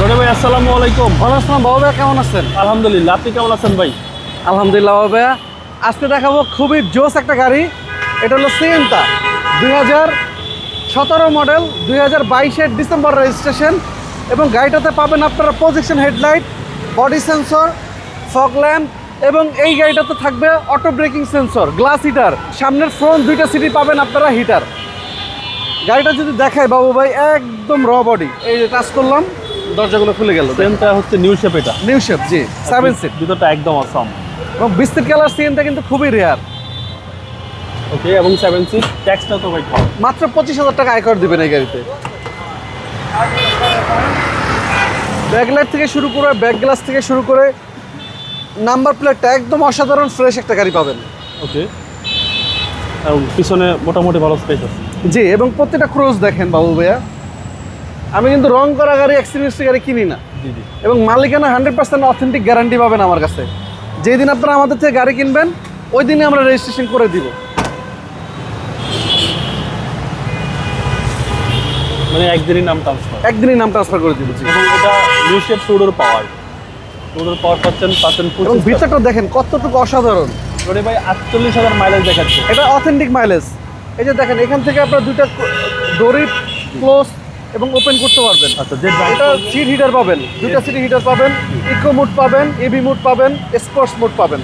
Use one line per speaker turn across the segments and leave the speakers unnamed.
আসসালামু আলাইকুম।
ভালো আসসালাম বাবা ভাইয়া কেমন আছেন?
আলহামদুলিল্লাহ আপনি কেমন আছেন ভাই?
আলহামদুলিল্লাহ বাবা ভাইয়া আজকে দেখাবো খুবই জোস একটা গাড়ি। এটা হলো সিএনটা দুই হাজার সতেরো মডেল দুই হাজার বাইশের ডিসেম্বর রেজিস্ট্রেশন এবং গাড়িটাতে পাবেন আপনারা projection headlight body sensor fog lamp এবং এই গাড়িটাতে থাকবে auto braking sensor glass heater সামনের ফ্রন্ট দুইটা সিটি পাবেন আপনারা হিটার গাড়িটা যদি দেখায় বাবু ভাই একদম র বডি এই যে টাচ করলাম। দরজাগুলো খুলে গেল।
ট্রেনটা হচ্ছে নিউ শেপ এটা।
নিউ শেপ জি। সেভেন সিট
ভিতরটা একদম অসম
এবং বিস্তির কালার সিএনটা কিন্তু খুবই রেয়ার
ওকে এবং সেভেন সিট ট্যাক্সটা তো ভাই কম।
মাত্র পঁচিশ হাজার টাকা আয়কর দিবেন এই গাড়িতে। ব্যাকলাইট থেকে শুরু করে ব্যাক গ্লাস থেকে শুরু করে নাম্বার প্লেটটা একদম অসাধারণ ফ্রেশ একটা গাড়ি পাবেন।
ওকে এবং পিছনে মোটামুটি ভালো স্পেস আছে।
জি এবং প্রত্যেকটা ক্রোজ দেখেন বাবু ভাইয়া। আমি কিন্তু রং করা গাড়ি এক্সপিরিয়েন্স গাড়ি কিনি না। এবং মালিকানা হান্ড্রেড পার্সেন্ট অথেন্টিক গ্যারান্টি পাবেন আমার কাছে। যেই দিন আপনারা আমাদের থেকে গাড়ি কিনবেন ওই দিনে আমরা রেজিস্ট্রেশন করে দিব।
মানে একদিনই নাম ট্রান্সফার
একদিনই নাম ট্রান্সফার করে দিব
এবং এটা new shape two door power. Two door power পাচ্ছেন পাচ্ছেন
এবং ভিতরটা দেখেন কতটুকু অসাধারণ।
ওরে ভাই আটচল্লিশ হাজার মাইলেজ দেখাচ্ছে।
এটা অথেন্টিক মাইলেজ এই যে দেখেন এখান থেকে আপনারা দুইটা ডোরি ক্লোজ এবং ওপেন করতে পারবেন।
আচ্ছা
এটা সিট হিটার পাবেন দুইটা সিট হিটার পাবেন ইকো মুড পাবেন এবি মুড পাবেন স্পোর্টস মুড পাবেন।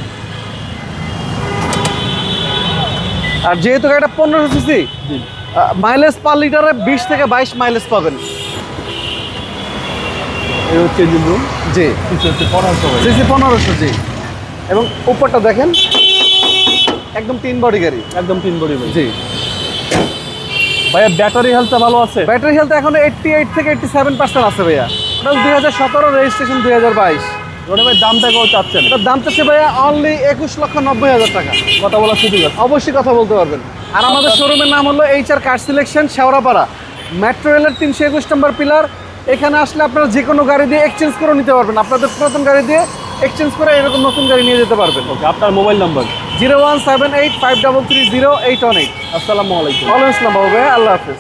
আর যেহেতু এটা পনেরোশো সিসি মাইলেজ পার লিটারে বিশ থেকে বাইশ মাইলেজ পাবেন।
রুম
জি।
পনেরোশো ভাই।
সিসি পনেরোশো জি। এবং উপরটা দেখেন একদম তিন বডি গাড়ি।
একদম তিন বড়ি
জি।
ভাইয়া ব্যাটারি হেলথটা ভালো আছে?
ব্যাটারি হেলথ এখন এইটটি এইট থেকে এইটটি সেভেন পার্সেন্ট আছে ভাইয়া। ওটা দুই হাজার সতেরো রেজিস্ট্রেশন দুই হাজার বাইশ।
রোডে ভাই দামটা কেউ চাচ্ছেন?
এটার দাম চাচ্ছে ভাইয়া অনলি একুশ লক্ষ নব্বই হাজার টাকা।
কথা বলার সুযোগ আছে।
অবশ্যই কথা বলতে পারবেন। আর আমাদের শোরুমের নাম হলো H R car selection Shewrapara. Metro রেলের তিনশো একুশ নম্বর পিলার এখানে আসলে আপনারা যে কোনো গাড়ি দিয়ে এক্সচেঞ্জ করে নিতে পারবেন। আপনাদের পুরাতন গাড়ি দিয়ে এক্সচেঞ্জ করে এরকম নতুন গাড়ি নিয়ে যেতে পারবেন।
ওকে আপনার mobile number
zero one seven eight five double three zero eight one eight.
আসসালামু আলাইকুম।
ওয়ালাইকুম আসসালাম আল্লাহ হাফিজ।